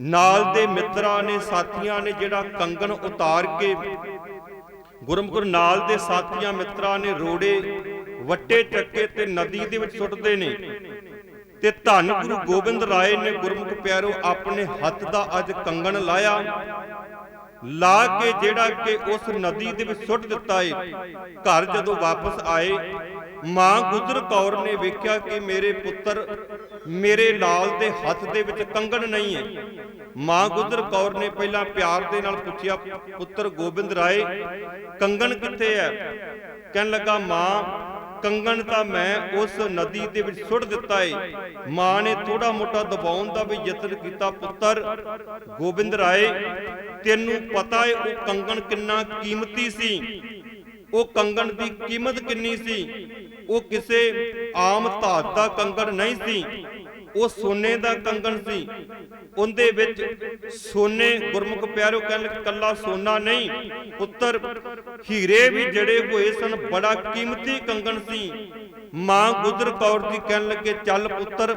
ਨਾਲ ਦੇ ਮਿੱਤਰਾਂ ਨੇ, ਸਾਥੀਆਂ ਨੇ ਜਿਹੜਾ ਕੰਗਣ ਉਤਾਰ ਕੇ ਗੁਰਮੁਖਰ ਨਾਲ ਦੇ ਸਾਥੀਆਂ ਮਿੱਤਰਾਂ ਨੇ ਰੋੜੇ ਵੱਟੇ ਚੱਕੇ ਤੇ ਨਦੀ ਦੇ ਵਿੱਚ ਸੁੱਟਦੇ ਨੇ ਤੇ ਧੰਨ ਗੁਰੂ ਗੋਬਿੰਦ ਰਾਏ ਨੇ, ਗੁਰਮੁਖ ਪਿਆਰੋ, ਆਪਣੇ ਹੱਥ ਦਾ ਅੱਜ ਕੰਗਣ ਲਾਇਆ, ਲਾ ਕੇ ਜਿਹੜਾ ਕਿ ਉਸ ਨਦੀ ਦੇ ਵਿੱਚ ਸੁੱਟ ਦਿੱਤਾ ਏ। ਘਰ ਜਦੋਂ ਵਾਪਸ ਆਏ, ਮਾਂ ਗੁਜਰ ਕੌਰ ਨੇ ਵੇਖਿਆ ਕਿ ਮੇਰੇ ਪੁੱਤਰ ਮੇਰੇ ਲਾਲ ਦੇ ਹੱਥ ਦੇ ਵਿੱਚ ਕੰਗਣ ਨਹੀਂ ਹੈ। ਮਾਂ ਗੁਜਰ ਕੌਰ ਨੇ ਪਹਿਲਾਂ ਪਿਆਰ ਦੇ ਨਾਲ ਪੁੱਛਿਆ, ਪੁੱਤਰ ਗੋਬਿੰਦ ਰਾਏ, ਕੰਗਣ ਕਿੱਥੇ ਹੈ? ਕਹਿਣ ਲੱਗਾ, ਮਾਂ, ਕੰਗਣ ਤਾਂ ਮੈਂ ਉਸ ਨਦੀ ਦੇ ਵਿੱਚ ਸੁੱਟ ਦਿੱਤਾ ਏ। ਮਾਂ ਨੇ ਥੋੜਾ ਮੋਟਾ ਦਬਾਉਣ ਦਾ ਵੀ ਯਤਨ ਕੀਤਾ, ਪੁੱਤਰ ਗੋਬਿੰਦ ਰਾਏ, ਤੈਨੂੰ ਪਤਾ ਏ ਉਹ ਕੰਗਣ ਕਿੰਨਾ ਕੀਮਤੀ ਸੀ। ਉਹ ਕੰਗਣ ਦੀ ਕੀਮਤ ਕਿੰਨੀ ਸੀ? ਉਹ ਕਿਸੇ ਆਮ ਧਾਤ ਦਾ ਕੰਗਣ ਨਹੀਂ ਸੀ। ਉਹ ਸੋਨੇ ਦਾ ਕੰਗਣ ਸੀ। ਉਹਦੇ ਵਿੱਚ ਸੋਨੇ, ਗੁਰਮੁਖ ਪਿਆਰੋ ਕਹਿਣ ਕੱਲਾ ਸੋਨਾ ਨਹੀਂ, ਪੁੱਤਰ, ਹੀਰੇ ਵੀ ਜੜੇ ਹੋਏ ਸਨ, ਬੜਾ ਕੀਮਤੀ ਕੰਗਣ ਸੀ। ਮਾਂ ਗੁਜਰ ਕੌਰ ਜੀ ਕਹਿਣ ਲੱਗੇ, ਚੱਲ ਪੁੱਤਰ,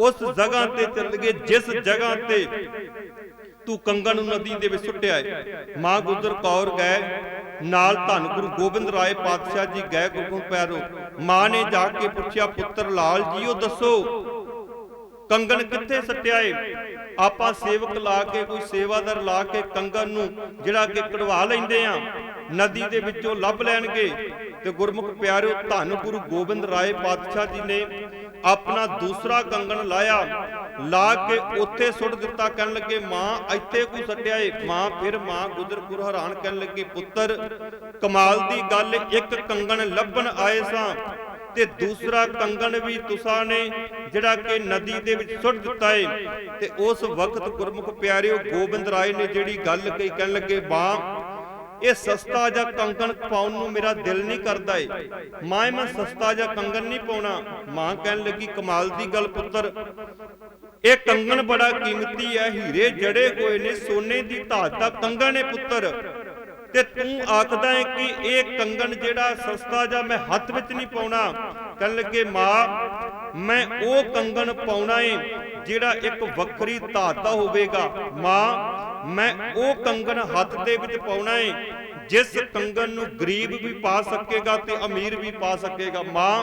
ਉਸ ਜਗ੍ਹਾ ਤੇ ਚੱਲ ਗਏ, ਜਿਸ ਜਗ੍ਹਾ ਤੇ ਤੂੰ ਕੰਗਣ ਨੂੰ ਨਦੀ ਦੇ ਵਿੱਚ ਸੁੱਟਿਆ ਹੈ ਮਾਂ ਗੁਜਰ ਕੌਰ ਗਏ, ਨਾਲ ਧੰਨ ਗੁਰੂ ਗੋਬਿੰਦ ਰਾਏ ਪਾਤਸ਼ਾਹ ਜੀ ਗਏ ਗੁਰੂ ਪੈਰੋ ਮਾਂ ਨੇ ਜਾ ਕੇ ਪੁੱਛਿਆ, ਪੁੱਤਰ ਲਾਲ ਜੀਓ ਦੱਸੋ ਕੰਗਣ ਕਿੱਥੇ ਸੱਟਿਆ ਏ ਆਪਾਂ ਸੇਵਕ ਲਾ ਕੇ, ਕੋਈ ਸੇਵਾਦਾਰ ਲਾ ਕੇ ਕੰਗਣ ਨੂੰ ਜਿਹੜਾ ਕਿ ਕਢਵਾ ਲੈਂਦੇ ਆ, ਨਦੀ ਦੇ ਵਿੱਚੋਂ ਲੱਭ ਲੈਣਗੇ। ਤੇ ਗੁਰਮੁਖ ਪਿਆਰਿਓ, ਧੰਨ ਗੁਰੂ ਗੋਬਿੰਦ ਰਾਏ ਪਾਤਸ਼ਾਹ ਜੀ ਨੇ ਆਪਣਾ ਦੂਸਰਾ ਕੰਗਣ ਲਾਇਆ। ਲਾ ਕੇ ਉੱਥੇ ਸੁੱਟ ਦਿੱਤਾ, ਕਹਿਣ ਲੱਗੇ, ਮਾਂ, ਇੱਥੇ ਕੋ ਸੱਟਿਆ ਏ ਮਾਂ, ਫਿਰ ਮਾਂ ਗੁਜਰਪੁਰ ਹੈਰਾਨ ਕਹਿਣ ਲੱਗੀ, ਪੁੱਤਰ, ਕਮਾਲ ਦੀ ਗੱਲ, ਇੱਕ ਕੰਗਣ ਲੱਭਣ ਆਏ ਸਾਂ। ਤੇ ਦੂਸਰਾ ਕੰਗਣ ਵੀ ਤੁਸਾਂ ਨੇ, ਜਿਹੜਾ ਕਿ ਨਦੀ ਦੇ ਵਿੱਚ ਸੁੱਟ ਦਿੱਤਾ ਏ। ਤੇ ਉਸ ਵਕਤ ਗੁਰਮੁਖ ਪਿਆਰਿਓ ਗੋਬਿੰਦ ਰਾਏ ਨੇ ਜਿਹੜੀ ਗੱਲ ਕਹੀ, ਕਹਿਣ ਲੱਗੇ ਮਾਂ ਇਹ ਸਸਤਾ ਜਾਂ ਕੰਗਣ ਪਾਉਣ ਨੂੰ ਮੇਰਾ ਦਿਲ ਨਹੀਂ ਕਰਦਾ ਏ। ਮਾਂ ਮੈਂ ਸਸਤਾ ਜਾਂ ਕੰਗਣ ਨਹੀਂ ਪਾਉਣਾ। ਮਾਂ ਕਹਿਣ ਲੱਗੀ, ਕਮਾਲ ਦੀ ਗੱਲ, ਪੁੱਤਰ। ਇਹ ਕੰਗਣ ਬੜਾ ਕੀਮਤੀ ਹੈ, ਹੀਰੇ ਜੜੇ ਹੋਏ ਨੇ, ਸੋਨੇ ਦੀ ਧਾਤ ਦਾ ਕੰਗਣ ਹੈ ਪੁੱਤਰ। ਤੇ ਤੂੰ ਆਖਦਾ ਹੈ ਕਿ ਇਹ ਕੰਗਣ ਜਿਹੜਾ ਸਸਤਾ ਜਾਂ ਮੈਂ ਹੱਥ ਵਿੱਚ ਨਹੀਂ ਪਾਉਣਾ। ਕਹਿਣ ਲੱਗੇ, ਮਾਂ, ਮੈਂ ਉਹ ਕੰਗਣ ਪਾਉਣਾ ਏ ਜਿਹੜਾ ਇੱਕ ਵੱਖਰੀ ਧਾਤ ਦਾ ਹੋਵੇਗਾ। ਮਾਂ, ਮੈਂ ਉਹ ਕੰਗਣ ਹੱਥ ਦੇ ਵਿੱਚ ਪਾਉਣਾ ਏ ਜਿਸ ਕੰਗਣ ਨੂੰ ਗਰੀਬ ਵੀ ਪਾ ਸਕੇਗਾ ਤੇ ਅਮੀਰ ਵੀ ਪਾ ਸਕੇਗਾ। ਮਾਂ,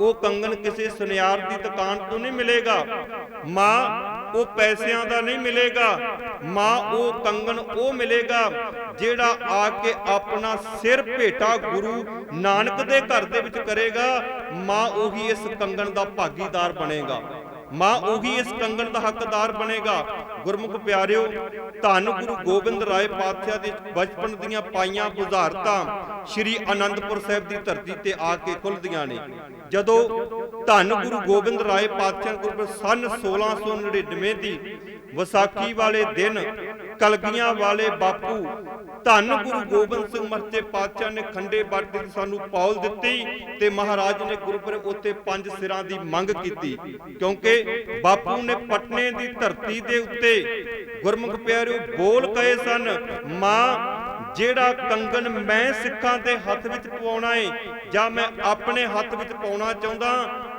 ਉਹ ਕੰਗਣ ਕਿਸੇ ਸੁਨਿਆਰ ਦੀ ਦੁਕਾਨ ਤੋਂ ਨਹੀਂ ਮਿਲੇਗਾ। ਮਾਂ ਉਹ ਪੈਸਿਆਂ ਦਾ ਨਹੀਂ ਮਿਲੇਗਾ। ਮਾਂ ਉਹ ਕੰਗਣ ਉਹ ਮਿਲੇਗਾ ਜਿਹੜਾ ਆ ਕੇ ਆਪਣਾ ਸਿਰ ਭੇਟਾ ਗੁਰੂ ਨਾਨਕ ਦੇ ਘਰ ਦੇ ਵਿੱਚ ਕਰੇਗਾ। ਮਾਂ ਉਹੀ ਇਸ ਕੰਗਣ ਦਾ ਭਾਗੀਦਾਰ ਬਣੇਗਾ। ਮਾਂ ਉਹੀ ਇਸ ਕੰਗਣ ਦਾ ਹੱਕਦਾਰ ਬਣੇਗਾ। ਗੁਰਮੁਖ ਪਿਆਰਿਓ, ਧੰਨ ਗੁਰੂ ਗੋਬਿੰਦ ਰਾਏ ਪਾਤਸ਼ਾਹ ਦੇ ਬਚਪਨ ਦੀਆਂ ਪਾਈਆਂ ਬੁਝਾਰਤਾਂ ਸ੍ਰੀ ਅਨੰਦਪੁਰ ਸਾਹਿਬ ਦੀ ਧਰਤੀ ਤੇ ਆ ਕੇ ਖੁੱਲਦੀਆਂ ਨੇ। ਜਦੋਂ ਧੰਨ ਗੁਰੂ ਗੋਬਿੰਦ ਰਾਏ ਪਾਤਸ਼ਾਹ ਗੁਰੂ ਸਨ 1699 ਦੀ ਵਿਸਾਖੀ ਵਾਲੇ ਦਿਨ ਕਲਗੀਆਂ ਵਾਲੇ ਬਾਪੂ ਧੰਨ ਗੁਰੂ ਗੋਬਿੰਦ ਸਿੰਘ ਮਰਤੇ ਪਾਤਸ਼ਾਹ ਨੇ ਖੰਡੇ ਬਾਟੇ ਦੀ ਸਾਨੂੰ ਪੌਲ ਦਿੱਤੀ ਤੇ ਮਹਾਰਾਜ ਨੇ ਗੁਰਪੁਰਬ ਉੱਤੇ ਪੰਜ ਸਿਰਾਂ ਦੀ ਮੰਗ ਕੀਤੀ। ਕਿਉਂਕਿ ਬਾਪੂ ਨੇ ਪਟਨੇ ਦੀ ਧਰਤੀ ਦੇ ਉੱਤੇ ਗੁਰਮੁਖ ਪਿਆਰਿਓ ਬੋਲ ਕਹੇ ਸਨ ਮਾਂ ਜਿਹੜਾ ਕੰਗਨ ਮੈਂ ਸਿੱਖਾਂ ਦੇ ਹੱਥ ਵਿੱਚ ਪਵਾਉਣਾ ਏ ਜਾਂ ਮੈਂ ਆਪਣੇ ਹੱਥ ਵਿੱਚ ਪਾਉਣਾ ਚਾਹੁੰਦਾ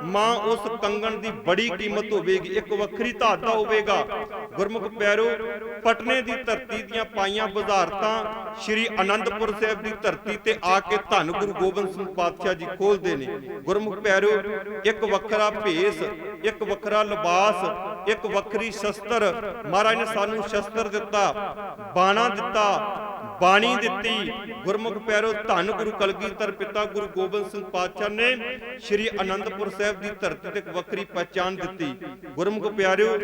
ਮਾਂ ਉਸ ਕੰਗਣ ਦੀ ਬੜੀ ਕੀਮਤ ਹੋਵੇਗੀ, ਇੱਕ ਵੱਖਰੀ ਧਾਤ ਹੋਵੇਗਾ। ਗੁਰਮੁਖ ਪਿਆਰੋ, ਪਟਨੇ ਦੀ ਧਰਤੀ ਦੀਆਂ ਪਾਈਆਂ ਬੁਝਾਰਤਾਂ ਸ੍ਰੀ ਅਨੰਦਪੁਰ ਸਾਹਿਬ ਦੀ ਧਰਤੀ ਤੇ ਆ ਕੇ ਧੰਨ ਗੁਰੂ ਗੋਬਿੰਦ ਸਿੰਘ ਪਾਤਸ਼ਾਹ ਜੀ ਖੋਲਦੇ ਨੇ। ਗੁਰਮੁਖ ਪਿਆਰੋ, ਇੱਕ ਵੱਖਰਾ ਭੇਸ, ਇੱਕ ਵੱਖਰਾ ਲਿਬਾਸ, ਇੱਕ ਵੱਖਰੀ ਸ਼ਸਤਰ। ਮਹਾਰਾਜ ਨੇ ਸਾਨੂੰ ਸ਼ਸਤਰ ਦਿੱਤਾ, ਬਾਣਾ ਦਿੱਤਾ ਬਾਣੀ ਦਿੱਤੀ। ਗੁਰਮੁਖ ਪਿਆਰੋ, ਧੰਨ ਗੁਰੂ ਕਲਗੀਧਰ ਪਿਤਾ ਗੁਰੂ ਗੋਬਿੰਦ ਸਿੰਘ ਪਾਤਸ਼ਾਹ ਨੇ ਸ੍ਰੀ ਅਨੰਦਪੁਰ ਸਾਹਿਬ ਦੀ ਧਰਤੀ ਤੇ ਵੱਖਰੀ ਪਛਾਣ ਦਿੱਤੀ। ਗੁਰਮੁਖ ਪਿਆਰਿਓ,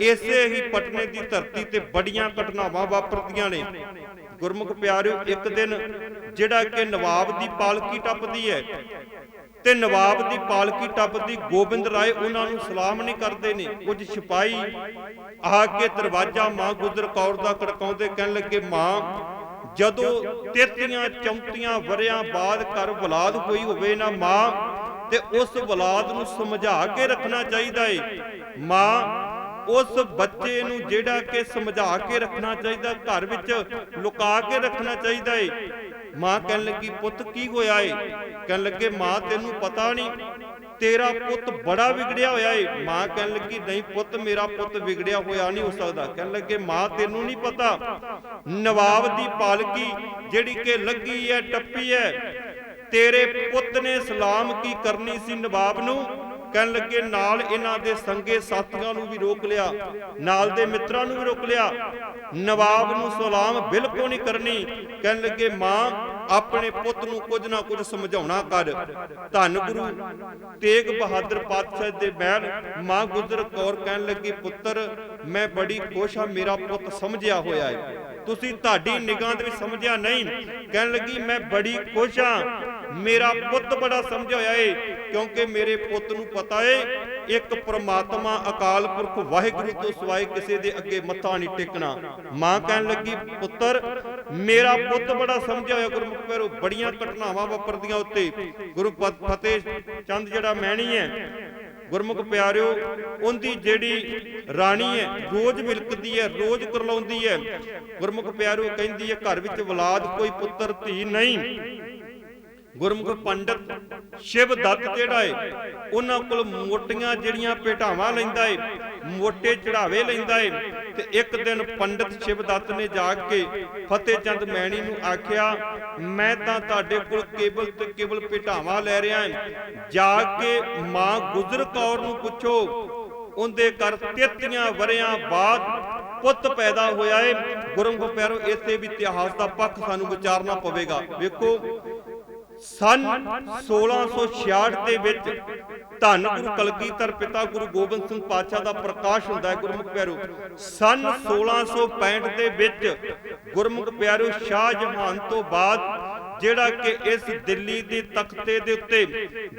ਇਸੇ ਹੀ ਪਟਨੇ ਦੀ ਧਰਤੀ ਤੇ ਬੜੀਆਂ ਘਟਨਾਵਾਂ ਵਾਪਰਦੀਆਂ ਨੇ। ਗੁਰਮੁਖ ਪਿਆਰਿਓ, ਇੱਕ ਦਿਨ ਜਿਹੜਾ ਕਿ ਨਵਾਬ ਦੀ ਪਾਲਕੀ ਟੱਪਦੀ ਹੈ ਤੇ ਨਵਾਬ ਦੀ ਪਾਲਕੀ ਟੱਪਦੀ ਗੋਬਿੰਦ ਰਾਏ ਉਹਨਾਂ ਨੂੰ ਸਲਾਮ ਨਹੀਂ ਕਰਦੇ ਨੇ। ਕੁਝ ਸਿਪਾਹੀ ਆ ਕੇ ਦਰਵਾਜ਼ਾ ਮਾਂ ਗੁਜਰ ਕੌਰ ਦਾ ਖੜਕਾਉਂਦੇ ਕਹਿਣ ਲੱਗੇ, ਮਾਂ ਜਦੋਂ 33 34 ਵਰਿਆਂ ਬਾਅਦ ਘਰ ਔਲਾਦ ਹੋਈ ਹੋਵੇ ਨਾ ਮਾਂ, ਤੇ ਉਸ ਔਲਾਦ ਨੂੰ ਸਮਝਾ ਕੇ ਰੱਖਣਾ ਚਾਹੀਦਾ ਏ। ਮਾਂ, ਉਸ ਬੱਚੇ ਨੂੰ ਜਿਹੜਾ ਕਿ ਸਮਝਾ ਕੇ ਰੱਖਣਾ ਚਾਹੀਦਾ, ਘਰ ਵਿੱਚ ਲੁਕਾ ਕੇ ਰੱਖਣਾ ਚਾਹੀਦਾ ਏ। ਮਾਂ ਕਹਿਣ ਲੱਗੀ, ਪੁੱਤ, ਕੀ ਹੋਇਆ ਏ? ਕਹਿਣ ਲੱਗੇ, ਮਾਂ, ਤੈਨੂੰ ਪਤਾ ਨਹੀਂ। ਤੇਰਾ ਪੁੱਤ ਬੜਾ ਵਿਗੜਿਆ ਹੋਇਆ ਏ। ਮਾਂ ਕਹਿਣ ਲੱਗੀ, ਨਹੀਂ ਪੁੱਤ, ਮੇਰਾ ਪੁੱਤ ਵਿਗੜਿਆ ਹੋਇਆ ਨਹੀਂ ਹੋ ਸਕਦਾ। ਕਹਿਣ ਲੱਗੇ, ਮਾਂ, ਤੈਨੂੰ ਨਹੀਂ ਪਤਾ, ਨਵਾਬ ਦੀ ਪਾਲਕੀ ਜਿਹੜੀ ਕਿ ਲੱਗੀ ਹੈ, ਟੱਪੀ ਹੈ, ਤੇਰੇ ਪੁੱਤ ਨੇ ਸਲਾਮ ਕੀ ਕਰਨੀ ਸੀ ਨਵਾਬ ਨੂੰ? ਕਹਿਣ ਲੱਗੇ, ਨਾਲ ਇਹਨਾਂ ਦੇ ਸੰਗੇ ਸਾਥੀਆਂ ਨੂੰ ਵੀ ਰੋਕ ਲਿਆ, ਨਾਲ ਦੇ ਮਿੱਤਰਾਂ ਨੂੰ ਵੀ ਰੋਕ ਲਿਆ। ਨਵਾਬ ਨੂੰ ਸਲਾਮ ਬਿਲਕੁਲ ਨਹੀਂ ਕਰਨੀ। ਕਹਿਣ ਲੱਗੇ, ਮਾਂ ਆਪਣੇ ਪੁੱਤ ਨੂੰ ਕੁਝ ਨਾ ਕੁਝ ਸਮਝਾਉਣਾ ਕਰ। ਧੰਨ ਗੁਰੂ ਤੇਗ ਬਹਾਦਰ ਪਾਤਸ਼ਾਹ ਦੇ ਮਹਿਲ ਮਾਂ ਗੁਜਰ ਕੌਰ ਕਹਿਣ ਲੱਗੀ, ਪੁੱਤਰ, ਮੈਂ ਬੜੀ ਖੁਸ਼ ਹਾਂ, ਮੇਰਾ ਪੁੱਤ ਸਮਝਿਆ ਹੋਇਆ ਹੈ ਤੁਸੀਂ ਤੁਹਾਡੀ ਨਿਗਾਹ ਦੇ ਵਿੱਚ ਸਮਝਿਆ ਨਹੀਂ? ਕਹਿਣ ਲੱਗੀ, ਮੈਂ ਬੜੀ ਖੁਸ਼ ਹਾਂ ਮੇਰਾ ਪੁੱਤ ਬੜਾ ਸਮਝਿਆ ਹੋਇਆ ਏ, ਕਿਉਂਕਿ ਮੇਰੇ ਪੁੱਤ ਨੂੰ ਪਤਾ ਏ, ਇੱਕ ਪ੍ਰਮਾਤਮਾ ਅਕਾਲ ਪੁਰਖ ਵਾਹਿਗੁਰੂ ਤੋਂ ਸਿਵਾਏ ਕਿਸੇ ਦੇ ਅੱਗੇ ਮੱਥਾ ਨਹੀਂ ਟੇਕਣਾ। ਮਾਂ ਕਹਿਣ ਲੱਗੀ, ਪੁੱਤਰ, ਮੇਰਾ ਪੁੱਤ ਬੜਾ ਸਮਝਿਆ ਹੋਇਆ, ਗੁਰਮੁਖ ਪਿਆਰੋ, ਬੜੀਆਂ ਘਟਨਾਵਾਂ ਵਾਪਰਦੀਆਂ ਉੱਤੇ। ਗੁਰੂ ਫਤਿਹ ਚੰਦ ਜਿਹੜਾ ਮਹਿਣੀ ਹੈ, ਗੁਰਮੁਖ ਪਿਆਰਿਓ, ਉਹਦੀ ਜਿਹੜੀ ਰਾਣੀ ਹੈ, ਰੋਜ਼ ਮਿਲਕਦੀ ਹੈ, ਰੋਜ਼ ਕਰਲਾਉਂਦੀ ਹੈ। ਗੁਰਮੁਖ ਪਿਆਰਿਓ ਕਹਿੰਦੀ ਹੈ, ਘਰ ਵਿੱਚ ਔਲਾਦ, ਕੋਈ ਪੁੱਤਰ, ਧੀ ਨਹੀਂ। ਗੁਰਮੁਖ ਪੰਡਤ ਸ਼ਿਵ ਦੱਤ ਜਿਹੜਾ ਏ, ਉਹਨਾਂ ਕੋਲ ਮੋਟੀਆਂ ਜਿਹੜੀਆਂ ਪੇਟਾਵਾਂ ਲੈਂਦਾ ਏ, ਮੋਟੇ ਚੜਾਵੇ ਲੈਂਦਾ ਏ, ਤੇ ਇੱਕ ਦਿਨ ਪੰਡਤ ਸ਼ਿਵ ਦੱਤ ਨੇ ਜਾ ਕੇ ਫਤਿਹ ਚੰਦ ਮੈਣੀ ਨੂੰ ਆਖਿਆ, ਮੈਂ ਤਾਂ ਤੁਹਾਡੇ ਕੋਲ ਕੇਵਲ ਤੇ ਕੇਵਲ ਪੇਟਾਵਾਂ ਲੈ ਰਿਹਾ ਜਾ ਕੇ ਮਾਂ ਗੁਜਰ ਕੌਰ ਨੂੰ ਪੁੱਛੋ, ਉਹਦੇ ਘਰ 33 ਵਰਿਆਂ ਬਾਅਦ ਪੁੱਤ ਪੈਦਾ ਹੋਇਆ ਏ। ਗੁਰਮੁਖ ਪਿਆਰੋ, ਇਸੇ ਵੀ ਇਤਿਹਾਸ ਦਾ ਪੱਖ ਸਾਨੂੰ ਵਿਚਾਰਨਾ ਪਵੇਗਾ। ਵੇਖੋ ਸਨ 1666 ਦੇ ਵਿੱਚ ਧੰਨ ਗੁਰੂ ਕਲਗੀਧਰ ਪਿਤਾ ਗੁਰੂ ਗੋਬਿੰਦ ਸਿੰਘ ਪਾਤਸ਼ਾਹ ਦਾ ਪ੍ਰਕਾਸ਼ ਹੁੰਦਾ ਹੈ, ਗੁਰਮੁਖ ਪਿਆਰੋ। ਸਨ 1665 ਦੇ ਵਿੱਚ ਗੁਰਮੁਖ ਪਿਆਰੋ ਸ਼ਾਹ ਜਹਾਨ ਤੋਂ ਬਾਅਦ ਜਿਹੜਾ ਕਿ ਇਸ ਦਿੱਲੀ ਦੇ ਤਖਤੇ ਦੇ ਉੱਤੇ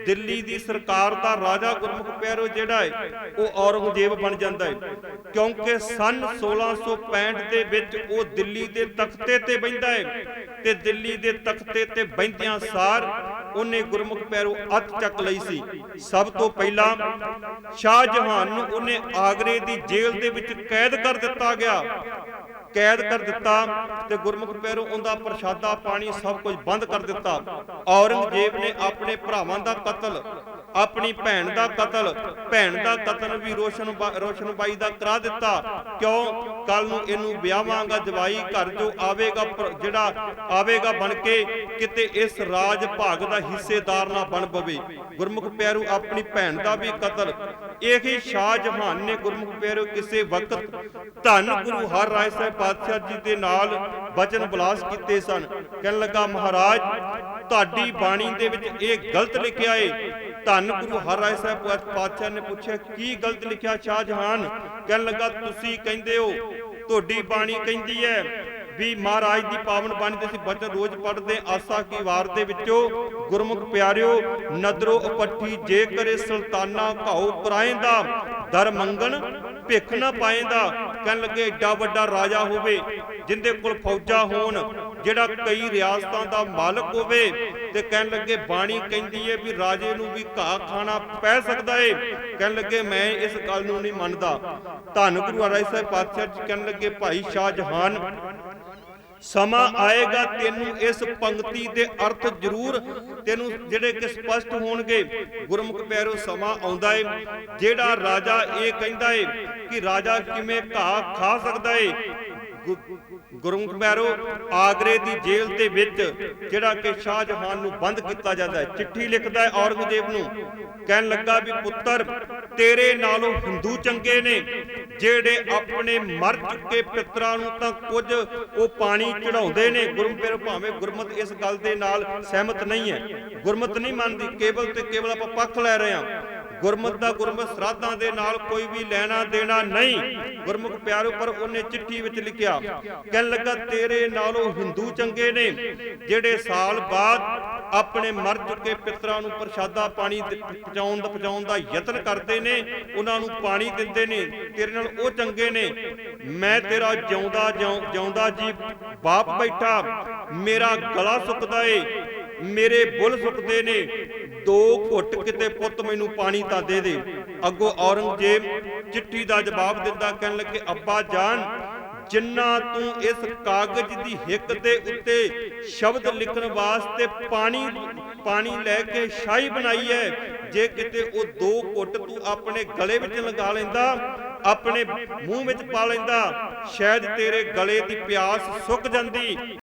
ਦਿੱਲੀ ਦੀ ਸਰਕਾਰ ਦਾ ਰਾਜਾ ਗੁਰਮੁਖ ਪਿਆਰੋ ਜਿਹੜਾ ਹੈ, ਉਹ ਔਰੰਗਜ਼ੇਬ ਬਣ ਜਾਂਦਾ ਹੈ। ਕਿਉਂਕਿ ਸਨ 1665 ਦੇ ਵਿੱਚ ਉਹ ਦਿੱਲੀ ਦੇ ਤਖਤੇ ਤੇ ਬੈੰਦਾ ਹੈ ਤੇ ਦਿੱਲੀ ਦੇ ਤਖਤੇ ਤੇ ਬੈੰਦਿਆਂ ਸਾਰ ਉਹਨੇ ਗੁਰਮੁਖ ਪਿਆਰੋ ਅੱਤ ਚੱਕ ਲਈ ਸੀ। ਸਭ ਤੋਂ ਪਹਿਲਾਂ ਸ਼ਾਹ ਜਹਾਨ ਨੂੰ ਉਹਨੇ ਆਗਰੇ ਦੀ ਜੇਲ੍ਹ ਦੇ ਵਿੱਚ ਕੈਦ ਕਰ ਦਿੱਤਾ ਗਿਆ। ਕੈਦ ਕਰ ਦਿੱਤਾ ਤੇ ਗੁਰਮੁਖ ਪੈਰੋਂ ਉਹਦਾ ਪ੍ਰਸ਼ਾਦਾ ਪਾਣੀ ਸਭ ਕੁਝ ਬੰਦ ਕਰ ਦਿੱਤਾ। ਔਰੰਗਜ਼ੇਬ ਨੇ ਆਪਣੇ ਭਰਾਵਾਂ ਦਾ ਕਤਲ ਆਪਣੀ ਭੈਣ ਦਾ ਕਤਲ, ਭੈਣ ਦਾ ਕਤਲ ਵੀ ਰੋਸ਼ਨ ਰੋਸ਼ਨਬਾਈ ਦਾ ਕਰਾ ਦਿੱਤਾ। ਕਿਉਂ? ਕੱਲ ਨੂੰ ਇਹਨੂੰ ਵਿਆਹਾਂਗਾ, ਜਵਾਈ ਘਰ ਜੋ ਆਵੇਗਾ ਜਿਹੜਾ ਆਵੇਗਾ ਬਣ ਕੇ ਕਿਤੇ ਇਸ ਰਾਜ ਭਾਗ ਦਾ ਹਿੱਸੇਦਾਰ ਨਾ ਬਣ ਪਵੇ। ਗੁਰਮੁਖ ਪਿਆਰੂ, ਆਪਣੀ ਭੈਣ ਦਾ ਵੀ ਕਤਲ। ਇਹੀ ਸ਼ਾਹ ਜਹਾਨ ਨੇ ਗੁਰਮੁਖ ਪਿਆਰੂ, ਕਿਸੇ ਵਕਤ ਧੰਨ ਗੁਰੂ ਹਰ ਰਾਏ ਸਾਹਿਬ ਪਾਤਸ਼ਾਹ ਜੀ ਦੇ ਨਾਲ ਬਚਨ ਬਲਾਸ ਕੀਤੇ ਸਨ। ਕਹਿਣ ਲੱਗਾ, ਮਹਾਰਾਜ, ਤੁਹਾਡੀ ਬਾਣੀ ਦੇ ਵਿੱਚ ਇਹ ਗਲਤ ਲਿਖਿਆ ਏ। ਧੰਨ ਗੁਰੂ ਹਰ ਰਾਏ ਸਾਹਿਬ ਪਾਤਸ਼ਾਹ ਨੇ ਪੁੱਛਿਆ, ਕੀ ਗਲਤ ਲਿਖਿਆ? ਸ਼ਾਹ ਜਹਾਨ ਕਹਿਣ ਲੱਗਾ, ਤੁਸੀਂ ਕਹਿੰਦੇ ਹੋ, ਤੁਹਾਡੀ ਬਾਣੀ ਕਹਿੰਦੀ ਹੈ ਵੀ ਮਹਾਰਾਜ ਦੀ ਪਾਵਨ ਬਾਣੀ ਤੇ ਅਸੀਂ ਬਚਨ ਰੋਜ਼ ਪੜ੍ਹਦੇ ਆਸਾ ਕੀ ਵਾਰ ਦੇ ਵਿੱਚੋਂ, ਗੁਰਮੁਖ ਪਿਆਰਿਓ, ਨਦਰੋ ਉਪੱਠੀ ਜੇ ਕਰੇ ਸੁਲਤਾਨਾ ਘਾਉ ਪਰਾਏਂਦਾ, ਦਰ ਮੰਗਣ, ਭਿੱਖ ਨਾ ਪਾਏਂਦਾ। ਕਹਿਣ ਲੱਗੇ, ਏਡਾ ਵੱਡਾ ਰਾਜਾ ਹੋਵੇ, ਜਿੰਦੇ ਕੋਲ ਫੌਜਾਂ ਹੋਣ ਜਿਹੜਾ ਕਈ ਰਿਆਸਤਾਂ ਦਾ ਮਾਲਕ ਹੋਵੇ ਤੇ ਕਹਿਣ ਲੱਗੇ ਬਾਣੀ ਕਹਿੰਦੀ ਹੈ ਵੀ ਰਾਜੇ ਨੂੰ ਵੀ ਘਾਹ ਖਾਣਾ ਪੈ ਸਕਦਾ ਏ। ਕਹਿਣ ਲੱਗੇ ਮੈਂ ਇਸ ਗੱਲ ਨੂੰ ਨਹੀਂ ਮੰਨਦਾ। ਧੰਨ ਗੁਰੂ ਹਰਿ ਸਾਹਿਬ ਪਾਤਸ਼ਾਹ ਜੀ ਕਹਿਣ ਲੱਗੇ, ਭਾਈ ਸ਼ਾਹ ਜਹਾਨ, ਸਮਾਂ ਆਏਗਾ ਤੈਨੂੰ ਇਸ ਪੰਕਤੀ ਦੇ ਅਰਥ ਜ਼ਰੂਰ। ਤੈਨੂੰ ਜਿਹੜੇ ਕਿ ਸਪਸ਼ਟ ਹੋਣਗੇ। ਗੁਰਮੁਖ ਪਿਆਰੋ, ਸਮਾਂ ਆਉਂਦਾ ਏ। ਜਿਹੜਾ ਰਾਜਾ ਇਹ ਕਹਿੰਦਾ ਏ ਕਿ ਰਾਜਾ ਕਿਵੇਂ ਘਾਹ ਖਾ ਸਕਦਾ ਏ? ਗੁ- ਗੁਰਮੁਖ ਆਗਰੇ ਦੀ ਜੇਲ੍ਹ ਦੇ ਵਿੱਚ ਜਿਹੜਾ ਕਿ ਸ਼ਾਹਜਹਾਨ ਨੂੰ ਬੰਦ ਕੀਤਾ ਜਾਂਦਾ ਹੈ, ਚਿੱਠੀ ਲਿਖਦਾ ਹੈ ਔਰੰਗਜ਼ੇਬ ਨੂੰ, ਕਹਿਣ ਲੱਗਾ ਵੀ ਪੁੱਤਰ, ਤੇਰੇ ਨਾਲੋਂ ਹਿੰਦੂ ਚੰਗੇ ਨੇ, ਜਿਹੜੇ ਆਪਣੇ ਮਰ ਚੁੱਕੇ ਪਿਤਰਾਂ ਨੂੰ ਤਾਂ ਕੁਝ ਉਹ ਪਾਣੀ ਚੜਾਉਂਦੇ ਨੇ। ਗੁਰਮੁਖ ਭਾਵੇਂ ਗੁਰਮਤ ਇਸ ਗੱਲ ਦੇ ਨਾਲ ਸਹਿਮਤ ਨਹੀਂ ਹੈ। ਗੁਰਮਤ ਨਹੀਂ ਮੰਨਦੀ, ਕੇਵਲ ਤੇ ਕੇਵਲ ਆਪਾਂ ਪੱਖ ਲੈ ਰਹੇ ਹਾਂ। ਗੁਰਮਤ ਦਾ ਗੁਰਮਤ ਸਰਾਧਾਂ ਦੇ ਨਾਲ ਕੋਈ ਵੀ ਲੈਣਾ ਦੇਣਾ ਨਹੀਂ। ਗੁਰਮੁਖ ਪਿਆਰੋ, ਪਰ ਉਹਨੇ ਚਿੱਠੀ ਵਿੱਚ ਲਿਖਿਆ, ਕਹਿਣ ਲੱਗਾ, ਤੇਰੇ ਨਾਲੋਂ ਹਿੰਦੂ ਚੰਗੇ ਨੇ, ਜਿਹੜੇ ਸਾਲ ਬਾਅਦ ਆਪਣੇ ਮਰ ਚੁੱਕੇ ਪਿਤਰਾਂ ਨੂੰ ਪ੍ਰਸ਼ਾਦਾ ਪਾਣੀ ਪਹੁੰਚਾਉਣ ਦਾ ਪਹੁੰਚਾਉਣ ਦਾ ਯਤਨ ਕਰਦੇ ਨੇ, ਉਹਨਾਂ ਨੂੰ ਪਾਣੀ ਦਿੰਦੇ ਨੇ, ਤੇਰੇ ਨਾਲ ਉਹ ਚੰਗੇ ਨੇ। ਮੈਂ ਤੇਰਾ ਜਿਉਂਦਾ ਜਿਉਂ- ਜਿਉਂਦਾ ਜੀ, ਬਾਪ ਬੈਠਾ, ਮੇਰਾ ਗਲਾ ਸੁੱਕਦਾ ਏ, ਮੇਰੇ ਬੁੱਲ ਸੁੱਕਦੇ ਨੇ ਦੋ ਘੁੱਟ ਕਿਤੇ ਪੁੱਤ ਮੈਨੂੰ ਪਾਣੀ ਤਾਂ ਦੇ ਦੇ। ਅੱਗੋਂ ਔਰੰਗਜ਼ੇਬ ਚਿੱਠੀ ਦਾ ਜਵਾਬ ਦਿੰਦਾ ਕਹਿਣ ਲੱਗੇ, ਅੱਬਾ ਜਾਨ, ਜਿੰਨਾ ਤੂੰ ਇਸ ਕਾਗਜ਼ ਦੀ ਹਿੱਕ ਦੇ ਉੱਤੇ ਸ਼ਬਦ ਲਿਖਣ ਵਾਸਤੇ ਪਾਣੀ ਪਾਣੀ ਲੈ ਕੇ ਸ਼ਾਹੀ ਬਣਾਈ ਹੈ ਜੇ ਕਿਤੇ ਉਹ ਦੋ ਘੁੱਟ ਤੂੰ ਆਪਣੇ ਗਲੇ ਵਿੱਚ ਲਗਾ ਲੈਂਦਾ, ਆਪਣੇ ਮੂੰਹ ਵਿੱਚ ਪਾ ਲੈਂਦਾ, ਸ਼ਾਇਦ ਤੇਰੇ ਗਲੇ ਦੀ ਪਿਆਸ ਸੁੱਕ ਜਾਂਦੀ।